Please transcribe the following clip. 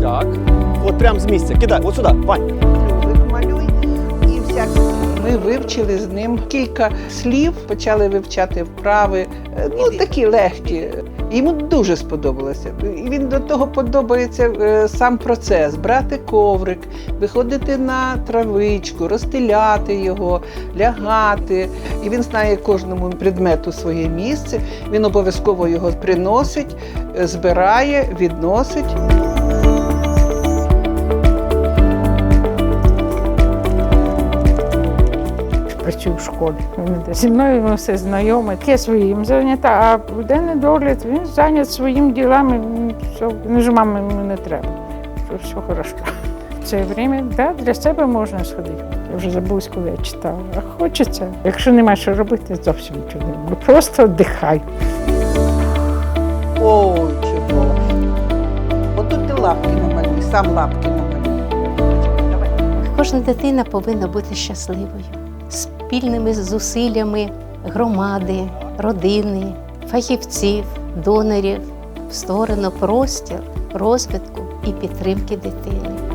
Так. От прямо з місця. Кидай, от сюди, Вань. Малюй і всякі. Ми вивчили з ним кілька слів, почали вивчати вправи, е, ну такі легкі. Йому дуже сподобалося. Він до того подобається е, сам процес: брати коврик, виходити на травичку, розстеляти його, лягати. І він знає кожному предмету своє місце. Він обов'язково його приносить, е, збирає, відносить. Працюю в школі. Він Зі мною він все знайоме, таке своїм зайнята, а денний догляд він зайнят своїми ділами. Все, він ж мами не треба. Все хорошо. Це время да, для себе можна сходити. Я вже забув, коли я читала. А хочеться. Якщо нема що робити, зовсім нічого не роблю. Просто віддихай. Ой, чудово. Отут ти лапки намалюй, сам лапки намалюй. Кожна дитина повинна бути щасливою спільними зусиллями громади, родини, фахівців, донорів створено простір розвитку і підтримки дитини.